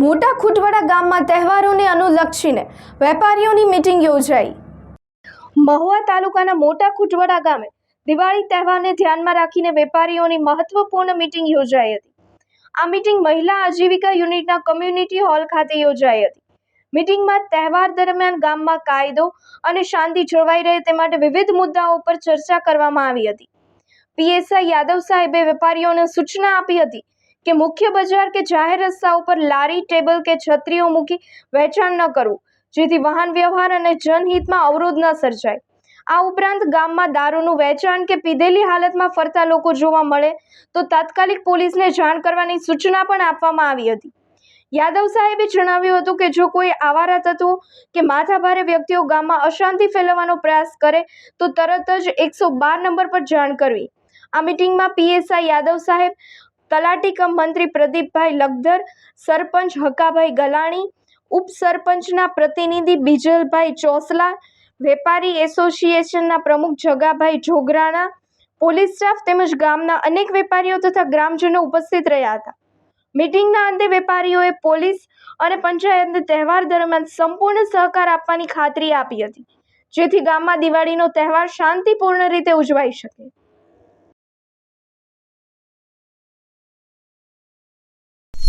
મોટા ખુટવાડા ગામમાં તહેવારોને અનુલક્ષીને વેપારીઓની મીટિંગ યોજાઈ. મહુવા તાલુકાના મોટા ખુટવાડા ગામે દિવાળી તહેવારને ધ્યાનમાં રાખીને વેપારીઓની મહત્વપૂર્ણ મીટિંગ યોજાઈ હતી. આ મીટિંગ મહિલા આજીવિકા યુનિટના કમ્યુનિટી હોલ ખાતે યોજાઈ હતી. મીટિંગમાં તહેવાર દરમિયાન ગામમાં કાયદો અને શાંતિ જળવાઈ રહે તે માટે વિવિધ મુદ્દાઓ પર ચર્ચા કરવામાં આવી હતી. પીએસઆઈ યાદવ સાહેબે વેપારીઓને સૂચના આપી હતી કે મુખ્ય બજાર કે જાહેર રસ્તા ઉપર લારી, ટેબલ કે છત્રીઓ મૂકી વેચાણ ન કરવું, જેથી વાહન વ્યવહાર અને જનહિતમાં અવરોધ ન સર્જાય. આ ઉપરાંત ગામમાં દારૂનું વેચાણ કે પીધેલી હાલતમાં ફરતા લોકો જોવા મળે તો તાત્કાલિક પોલીસને જાણ કરવાની સૂચના પણ આપવામાં આવી હતી. યાદવ સાહેબે જણાવ્યું હતું કે જો કોઈ આવારા તત્વો કે માથાભારે વ્યક્તિઓ ગામમાં અશાંતિ ફેલાવવાનો પ્રયાસ કરે તો તરત જ એકસો બાર નંબર પર જાણ કરવી. આ મીટિંગમાં પીએસઆઈ યાદવ સાહેબ તલાટી કમ મંત્રી પ્રદીપભાઈ લગધર, સરપંચ હકાભાઈ ગલાણી, ઉપસરપંચના પ્રતિનિધિ બીજલભાઈ ચોસલા, વેપારી એસોસિએશનના પ્રમુખ જગાભાઈ જોગરાણા પોલીસ સ્ટાફ તેમજ ગામના અનેક વેપારીઓ તથા ગ્રામજનો ઉપસ્થિત રહ્યા હતા. મીટિંગના અંતે વેપારીઓએ પોલીસ અને પંચાયતને તહેવાર દરમિયાન સંપૂર્ણ સહકાર આપવાની ખાતરી આપી હતી, જેથી ગામમાં દિવાળીનો તહેવાર શાંતિપૂર્ણ રીતે ઉજવાઈ શકે.